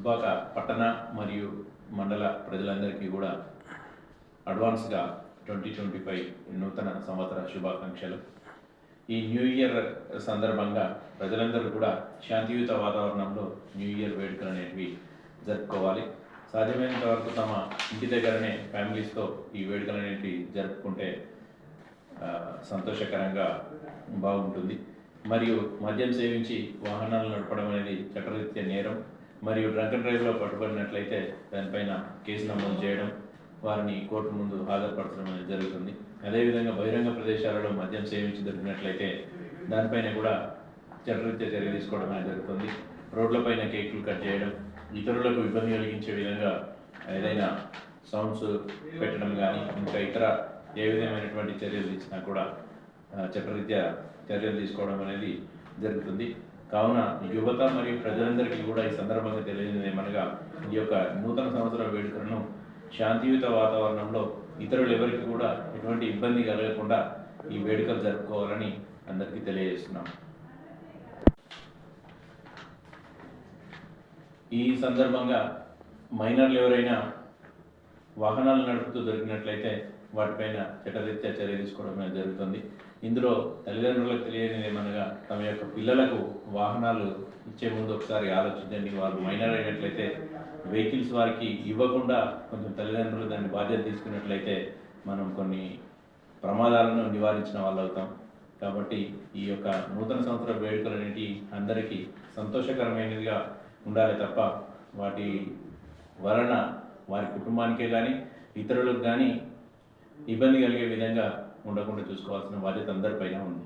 దుబ్బాక పట్టణ మరియు మండల ప్రజలందరికీ కూడా అడ్వాన్స్గా ట్వంటీ ట్వంటీ ఫైవ్ నూతన సంవత్సర శుభాకాంక్షలు. ఈ న్యూ ఇయర్ సందర్భంగా ప్రజలందరూ కూడా శాంతియుత వాతావరణంలో న్యూ ఇయర్ వేడుకలు అనేవి జరుపుకోవాలి. సాధ్యమైనంత వరకు తమ ఇంటి దగ్గరనే ఫ్యామిలీస్తో ఈ వేడుకలు అనేవి జరుపుకుంటే సంతోషకరంగా బాగుంటుంది. మరియు మద్యం సేవించి వాహనాలు నడపడం అనేది చట్టరీత్యా నేరం. మరియు డ్రంక్ అండ్ డ్రైవ్లో పట్టుబడినట్లయితే దానిపైన కేసు నమోదు చేయడం వారిని కోర్టు ముందు హాజరుపరచడం అనేది జరుగుతుంది. అదేవిధంగా బహిరంగ ప్రదేశాలలో మద్యం సేవించి దొరికినట్లయితే దానిపైన కూడా చట్టరీత్యా చర్య తీసుకోవడం అనేది జరుగుతుంది. రోడ్లపైన కేకులు కట్ చేయడం ఇతరులకు ఇబ్బంది కలిగించే విధంగా ఏదైనా సౌండ్స్ పెట్టడం కానీ ఇంకా ఇతర ఏ విధమైనటువంటి చర్యలు ఇచ్చినా కూడా చట్టరీత్యా చర్యలు తీసుకోవడం అనేది జరుగుతుంది. కావున యువత మరియు ప్రజలందరికీ కూడా ఈ సందర్భంగా తెలియజేయమనగా ఈ యొక్క నూతన సంవత్సర వేడుకలను శాంతియుత వాతావరణంలో ఇతరులు ఎవరికి కూడా ఎటువంటి ఇబ్బంది కలగకుండా ఈ వేడుకలు జరుపుకోవాలని అందరికీ తెలియజేస్తున్నాం. ఈ సందర్భంగా మైనర్లు ఎవరైనా వాహనాలు నడుపుతూ దొరికినట్లయితే వాటిపైన చట్టరీత్యా చర్య తీసుకోవడం జరుగుతుంది. ఇందులో తల్లిదండ్రులకు తెలియనిది ఏమనగా తమ యొక్క పిల్లలకు వాహనాలు ఇచ్చే ముందు ఒకసారి ఆలోచించండి. వారు మైనర్ అయినట్లయితే వెహికల్స్ వారికి ఇవ్వకుండా కొంచెం తల్లిదండ్రులు దాన్ని బాధ్యత తీసుకున్నట్లయితే మనం కొన్ని ప్రమాదాలను నివారించిన వాళ్ళు అవుతాం. కాబట్టి ఈ యొక్క నూతన సంవత్సర వేడుకలు అనేవి అందరికీ సంతోషకరమైనదిగా ఉండాలి తప్ప వాటి వలన వారి కుటుంబానికే కానీ ఇతరులకు కానీ ఇబ్బంది కలిగే విధంగా ఉండకుండా చూసుకోవాల్సిన బాధ్యత అందరిపైన ఉంది.